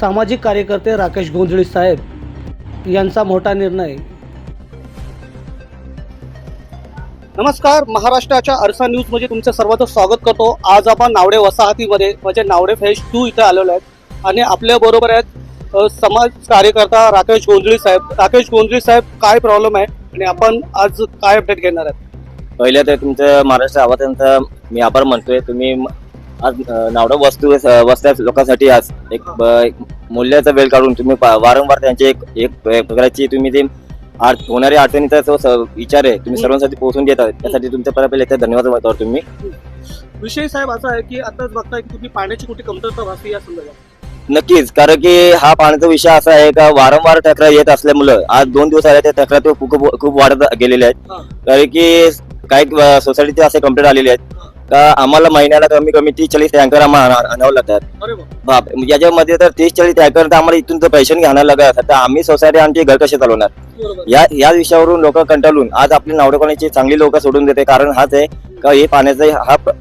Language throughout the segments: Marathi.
सामाजिक कार्यकर्ते राकेश गोंधळी साहेब यांचा मोठा निर्णय. नमस्कार महाराष्ट्राच्या अर्सा न्यूजमध्ये तुमचं सर्वांचं स्वागत करतो. आज आपण नावडे वसाहतीमध्ये म्हणजे नावडे फेज टू इथे आलेलो आहेत. आणि आपल्या बरोबर आहेत समाज कार्यकर्ता राकेश गोंधळी साहेब. राकेश गोंधळी साहेब काय प्रॉब्लेम आहे? आणि आपण आज काय अपडेट घेणार आहात? पहिल्या तर तुमचं महाराष्ट्र आवाजांचा मी आभार मानतोय. तुम्ही आज नावडा वस्तू वस्त्या लोकांसाठी आज एक मूल्याचा वेळ काढून तुम्ही वारंवार त्यांचे एक एक प्रकारची तुम्ही ते आड- होणाऱ्या अडचणीचा जो स- विचार आहे. तुम्ही सर्वांसाठी पोहोचून देत. त्यासाठी तुमच्या पहिले एकदा धन्यवाद मानतो तुम्ही विषय साहेब असा आहे की आताच बघताय की तुम्ही पाण्याची कुठे कमतरता भासली या संदर्भात? नक्कीच कारण की हा पाण्याचा विषय असा आहे का वारंवार तक्रार येत असल्यामुळं आज दोन दिवस आले त्या तक्रार खूप खूप वाढत गेलेल्या आहेत. कारण की काही सोसायटीचे असे कंप्लेंट आलेले आहेत. का आम्हाला महिन्याला कमी कमी तीस चाळीस टँकर आम्हाला आण- आणावं लागतात. अरे बाप. याच्यामध्ये तर तीस चाळीस टँकर तर आम्हाला इथून तर पैसे घ्यायला लागत तर आम्ही सोसायटी आमचे घर कसे चालवणार? बरोबर. या या विषयावरून लोक कंटाळून आज आपली नावडकॉनीची चांगली लोक सोडून देते. कारण हाच आहे का हे पाण्याचं हा प्र-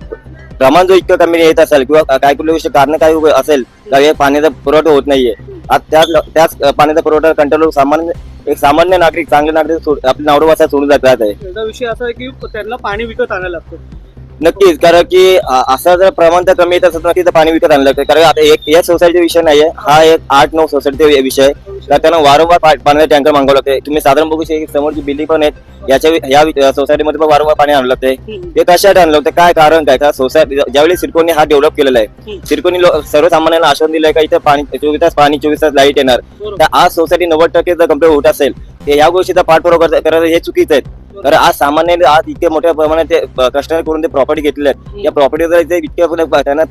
प्रमाण जो इतकं कमी येत असेल किंवा काय कुठल्या गोष्टी कारण काय उभे असेल तर हे पाण्याचा पुरवठा होत नाहीये. आज त्याच त्याच पाण्याचा पुरवठा कंट्रोल सामान्य एक सामान्य नागरिक चांगले नागरिक सोड- आपली नावडवासा सोडून जात आहे विषय असा आहे की त्यांना पाणी विकत आणायला लागतं. नक्कीच कारण की असं जर प्रमाण तर कमी येत असत नक्की तर पाणी विकत आणलं लागतं कारण आता एक या सोसायटीचा विषय नाहीये हा एक आठ नऊ सोसायटीचा विषय आहे. तर त्यांना वारंवार पाण्याचे टँकर मागवावं लागते तुम्ही साधारण बघू शकता समोरची बिल्डिंग पण आहेत. याच्या या सोसायटीमध्ये पण वारंवार पाणी आणलं लागते ते कशासाठी आणलं होतं काय कारण काय? का सोसायटी ज्यावेळी सिडकोने हा डेव्हलप केलेला आहे. सिडकोनी लो- सर्वसामान्यांना आश्वासन दिलंय का इथं पाणी चोवीस तास पाणी चोवीस तास लाइट येणार. तर आज सोसायटी नव्वद टक्के जर कंप्लीट होत असेल तर या गोष्टीचा पाठपुरावा करता- हे चुकीचं आहे. तर आज सामान्य आज इतके मोठ्या प्रमाणात ते कस्टमर करून ते प्रॉपर्टी घेतलेले आहेत. या प्रॉपर्टीचा इथे इतक्या त्यांना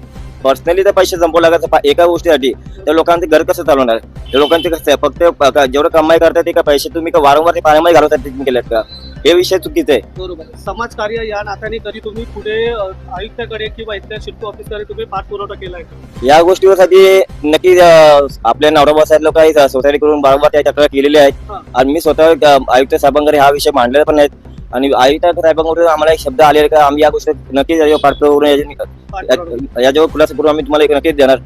पर्सनली तर पैसे लागायचं पा- एका गोष्टीसाठी त्या लोकांचे घर कसं चालवणार? त्या लोकांचे कसं आहे? फक्त जेवढं कमाई करतात ते का पैसे तुम्ही का वारंवार ते पाण्यामध्ये घालवतात केलेत का? हे विषय चुकीचे आहे बरोबर समाज कार्य या नात्याने कधी तुम्ही पुढे अ, आयुक्ताकडे किंवा इथल्या शिल्प ऑफिसकडे तुम्ही पाठपुरवठा केलाय का? या गोष्टीसाठी नक्की अं, आपल्या नवरा साहेब लोक आहेत सोसायटी करून वारंवार त्या तक्रार केलेल्या आहेत हा. आणि मी स्वतः अं, आयुक्त साहेबांकडे हा विषय मांडलेला पण आहेत आणि आयुक्त साहेबांकडून आम्हाला एक शब्द आले का आम्ही या गोष्टी नक्कीच याच्यावर पाठपुरावा करून पाठपुरावा. याच्यावर खुलासा करून आम्ही तुम्हाला एक नक्कीच देणार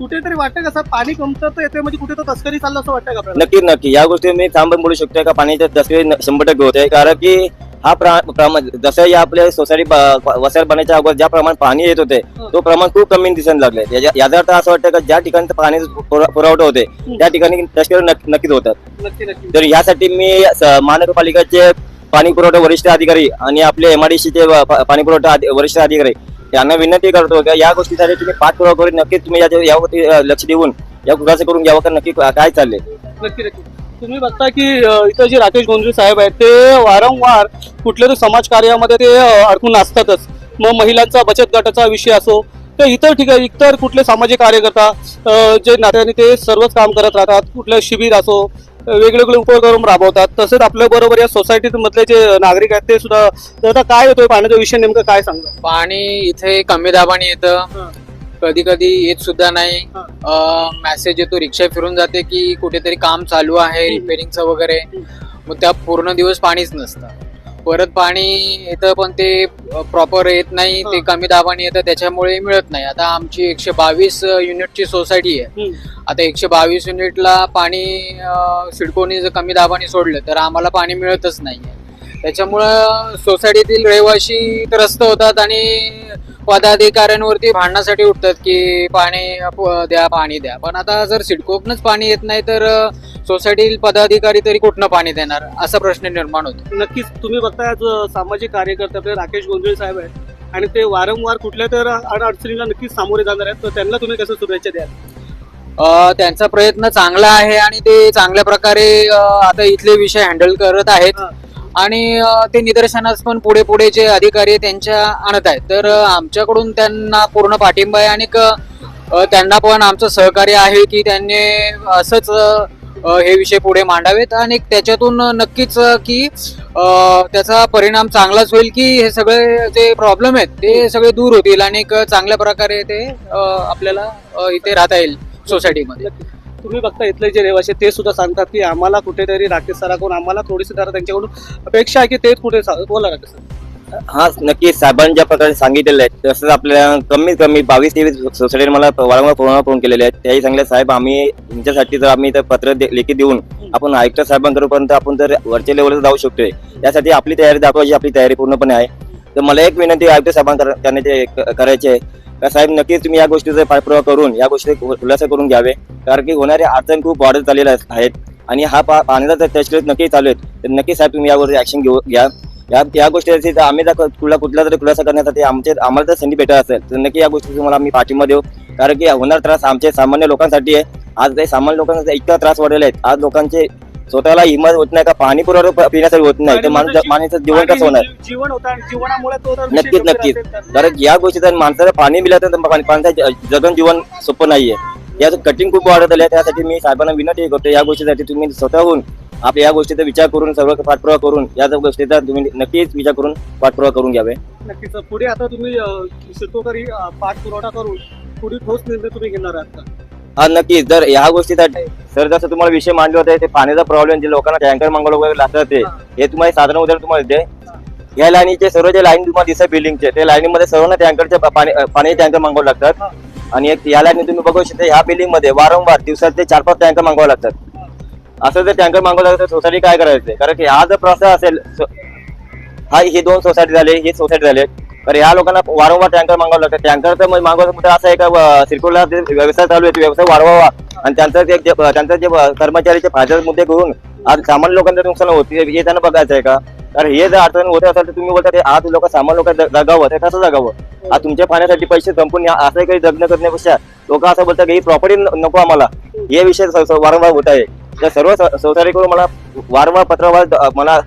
कुठेतरी वाटतं कसं पाणी कमतरता येते म्हणजे कुठे तर तस्करी चाललं असं वाटतं का आपल्याला? नक्की नक्की या गोष्टी मी थांबून बोलू शकतो का? पाण्याच्या दसरे शंभर टक्के होते. कारण की हा प्रा- प्रमाण जसं या आपल्या सोसायटी वसायला बनायच्या अगोदर ज्या प्रमाण पाणी येत होते तो प्रमाण खूप कमी दिसायला लागले. याच्या- याचा अर्थ असं वाटतं का ज्या ठिकाणी पाणी पुर- पुरवठा होते त्या ठिकाणी तस्करी नक्क- नक्कीच होतात. नक्की नक्की. तर यासाठी मी स- महानगरपालिकेचे पाणी पुरवठा वरिष्ठ अधिकारी आणि आपले एमआयडीसीचे पाणी पुरवठा अधि- वरिष्ठ अधिकारी यांना विनंती करतो का या गोष्टीसाठी तुम्ही पाठपुरावा करून नक्कीच तुम्ही यावरती लक्ष देऊन या खुलासा करून घ्यावं का नक्की काय चाललंय. नक्की नक्की. तुम्ही बघता की इथं जे राकेश गोंजू साहेब आहेत ते वारंवार कुठल्या तरी समाज कार्यामध्ये ते अडकून असतातच मग महिलांचा बचत गटाचा विषय असो तर इतर ठिकाणी इतर कुठले सामाजिक कार्यकर्ता जे नात्याने ते सर्वच काम करत राहतात कुठलं शिबिर असो वेगवेगळे उपक्रम राबवतात. तसेच आपल्या बरोबर या सोसायटीत मधले जे नागरिक आहेत ते सुद्धा आता काय होतोय पाण्याचा विषय नेमकं काय सांगा? पाणी इथे कमी दाबाने येतं. कधी कधी येत सुद्धा नाही. मेसेज येतो रिक्षा फिरून जाते की कुठेतरी काम चालू आहे रिपेरिंगचं वगैरे. मग त्या पूर्ण दिवस पाणीच नसतं. परत पाणी येतं पण ते प्रॉपर येत नाही ते कमी दाबाने येतं त्याच्यामुळे मिळत नाही. आता आमची एकशे बावीस युनिटची सोसायटी आहे. आता एकशे बावीस युनिटला पाणी सिडकोनी जर कमी दाबाने सोडलं तर आम्हाला पाणी मिळतच नाहीये त्याच्यामुळं सोसायटीतील रहिवाशी त्रस्त होतात आणि पदाधिकाऱ्यांवरती भांडणासाठी उठतात की पाणी द्या पाणी द्या. पण आता जर सिडकोपनच पाणी येत नाही तर सोसायटीतील पदाधिकारी तरी कुठनं पाणी देणार? असा प्रश्न निर्माण होतो. नक्कीच तुम्ही बघताय आज सामाजिक कार्यकर्ते आपले राकेश गोंधळे साहेब आहेत आणि ते वारंवार कुठल्या तर अडचणीला नक्कीच सामोरे जाणार आहेत. तर त्यांना तुम्ही कसं शुभेच्छा द्याल? त्यांचा प्रयत्न चांगला आहे आणि ते चांगल्या प्रकारे आता इथले विषय हँडल करत आहेत. आणि ते निदर्शनास पण पुढे पुढे जे अधिकारी त्यांच्या आणत आहेत. तर आमच्याकडून त्यांना पूर्ण पाठिंबा आहे आणि त्यांना पण आमचं सहकार्य आहे की त्यांनी असंच हे विषय पुढे मांडावेत आणि त्याच्यातून नक्कीच की त्याचा परिणाम चांगलाच होईल की हे सगळे जे प्रॉब्लेम आहेत ते सगळे दूर होतील आणि एक चांगल्या प्रकारे ते आपल्याला इथे राहता येईल सोसायटीमध्ये तुम्ही बघता इथले जे रहिवासी ते सुद्धा सांगतात की आम्हाला कुठेतरी राकेश सराकडून आम्हाला थोडीशी जरा त्यांच्याकडून अपेक्षा आहे की ते कुठे बोला राकेश सर. हा नक्की साहेबांनी ज्या प्रकारे सांगितलेलं आहे तसंच आपल्या कमीत कमी बावीस तेवीस सोसायटीने मला वारंवार कोरोना फोन केलेले आहेत. त्याही सांगितलं साहेब आम्ही तुमच्यासाठी जर आम्ही तर पत्र दे- लेखी देऊन आपण आयुक्त साहेबांकडपर्यंत आपण तर वरच्या लेवलला जाऊ शकतोय त्यासाठी आपली तयारी दाखवायची आपली तयारी पूर्णपणे आहे. तर मला एक विनंती आयुक्त साहेबांकडे करण्याचे करायची आहे. का साहेब नक्कीच तुम्ही या गोष्टीचा पाठपुरावा करून या गोष्टी खुलासा करून घ्यावे. कारण की होणारे अडचण खूप वाढत चाललेल्या आहेत. आणि हा पा पाण्याचा जर नक्की चालू आहेत तर नक्की साहेब तुम्ही यावर ऍक्शन घेऊ घ्या. या या गोष्टी तर आम्ही जर कुठला कुठला तरी खुलासा करण्यासाठी आमचे आम्हाला जर संधी भेटत असेल तर नक्की या गोष्टी तुम्हाला आम्ही पाठिंबा देऊ. कारण की होणार त्रास आमचे सामान्य लोकांसाठी आहे. आज काही सामान्य लोकांचा इतका त्रास वाढलेला आहे. आज लोकांचे स्वतःला हिंमत होत नाही का? पाणी पुरवठा पिण्यासाठी होत नाही. तर माणूस माणसाचं जीवन कसं होणार? तो जर नक्कीच, नक्कीच. तर- कारण या गोष्टी जर माणसाला पाणी तर पाणी- पाण्याचं जगन जीवन सोपं नाहीये. याचं कटिंग खूप वाढत आलं आहे. त्यासाठी मी साहेबांना विनंती करतो या गोष्टीसाठी तुम्ही स्वतःहून आपल्या या गोष्टीचा विचार करून सर्व पाठपुरावा करून या गोष्टीचा तुम्ही नक्कीच विचार करून पाठपुरावा करून घ्यावे. नक्कीच पुढे आता तुम्ही अं, पाठपुरवठा करून पुढे ठोस निर्णय तुम्ही घेणार आहात का? हा नक्कीच. जर ह्या गोष्टीसाठी सर जसं तुम्हाला विषय मांडले होते ते पाण्याचा प्रॉब्लेम जे लोकांना टँकर मागवलं वगैरे लागतात ते हे. तुम्हाला साधारण उदाहरण तुम्हाला देते. या लाईनीचे सर्व जे लाईन तुम्हाला दिसत बिल्डिंगचे ते लाईनीमध्ये सर्वांना टँकरचे पाणी पाणी टँकर मागवावे लागतात. आणि एक या लाईन तुम्ही बघू शकता ह्या बिल्डिंगमध्ये वारंवार दिवसात ते चार पाच टँकर मागवावे लागतात. असं जर टँकर मागवलं तर सोसायटी काय करायचं? कारण की हा जर प्रोसेस असेल हा ही दोन सोसायटी झाले हे सोसायटी झाले. तर ह्या लोकांना वारंवार टँकर मागवावं लागतं टँकर तर मागवायचं म्हणजे असं एक का व्यवसाय चालू आहे व्यवसाय वाढवावा. आणि त्यांचं जे त्यांचा त्यांचं जे कर्मचारीचे फायद्याचे मुद्दे करून आज सामान्य लोकांचं नुकसान होते हे त्यांना बघायचं आहे का? कारण हे जर अडचण होत असेल तर तुम्ही बोलता ते आज लोक सामान्य लोक जगावं ते कसं जगावं? आज तुमच्या पाहण्यासाठी पैसे संपून या- असं काही जगणं करण्यापेक्षा लोक असं बोलतात की ही प्रॉपर्टी नको आम्हाला. हे विषय वारंवार होत आहे. तर सर्व सोसायटीकडून मला वारंवार पत्रावर मला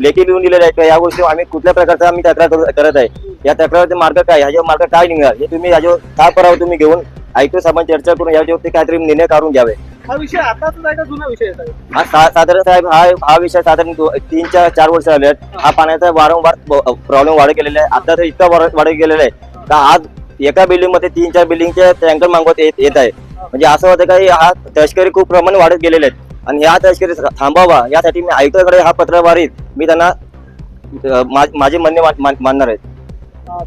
लेखी लिहून दिलेले आहे की या गोष्टी आम्ही कुठल्या प्रकारचा आम्ही तक्रार करू- करत आहे. या तक्रारचे मार्ग काय? ह्याच्यावर मार्ग काय निघणार? हे तुम्ही याच्यावर काय करावं तुम्ही घेऊन आयुक्त साहेबांची चर्चा करून याच्यावरती काहीतरी निर्णय काढून घ्यावे. हा विषय जुना विषय हा साधारण साहेब हा हा विषय साधारण तीन चार चार वर्ष झाले आहेत. हा पाण्याचा वारंवार प्रॉब्लेम वाढत गेलेला आहे. आता तर इतका वाढ- वाढत गेलेला आहे. का आज एका बिल्डिंगमध्ये तीन चार बिल्डिंगचे टँकर मागवत येत येत आहे. म्हणजे असं होतं का हा तस्करी खूप प्रमाणे वाढत गेलेले आहेत. आणि ह्या तस्करी थांबावा यासाठी मी आयुक्ताकडे हा पत्रवारीत मी त्यांना मा- माझे म्हणणे मा- मानणार आहेत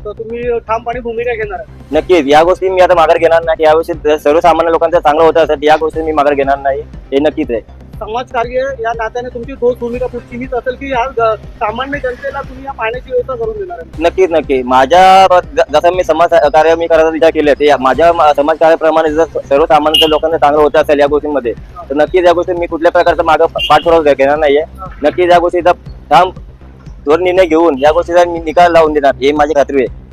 तर तुम्ही ठामपणे भूमिका घेणार आहात नक्कीच या गोष्टी मी आता माघार घेणार नाही. या गोष्टी सर्वसामान्य लोकांचं चांगलं होतं असं या गोष्टी मी माघार घेणार नाही. हे नक्कीच आहे. समाजकार्य या नात्याने तुमची ठोस भूमिका पुढची हीच असेल की या सामान्य जनतेला तुम्ही या पाण्याची व्यवस्था करून देणार नक्कीच नक्की माझ्या जसं मी समाज कार्य मी करायचा विचार केले ते माझ्या समाजकार्याप्रमाणे जर सर्वसामान्य लोकांना चांगलं होत असेल या गोष्टींमध्ये तर नक्कीच या गोष्टी मी कुठल्या प्रकारचा मागं पाठपुरावा घेणार नाहीये. नक्कीच या गोष्टीचा ठाम त्वर निर्णय घेऊन या गोष्टीचा मी निकाल लावून देणार हे माझी खात्री आहे.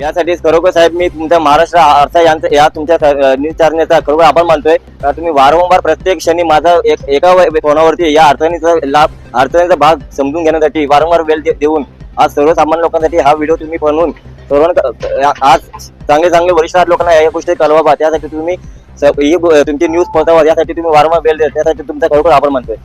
यासाठी खरोखर साहेब मी तुमच्या महाराष्ट्र अर्थ यांचा या तुमच्या न्यूज चॅनलचा खरोखर आभार मानतोय. तुम्ही वारंवार प्रत्येक क्षणी माझा एक एका वे- फोनावरती या अडचणीचा लाभ अडचणीचा भाग समजून घेण्यासाठी वारंवार वेळ दे- देऊन आज सर्वसामान्य लोकांसाठी हा व्हिडिओ तुम्ही बनवून सर्वांना आज चांगले चांगले वरिष्ठ लोकांना या गोष्टी कळवा त्यासाठी तुम्ही स- ही तुमची न्यूज पोहोचावा. यासाठी तुम्ही वारंवार वेळ द्या. त्यासाठी तुमचा खरोखर आभार मानतोय.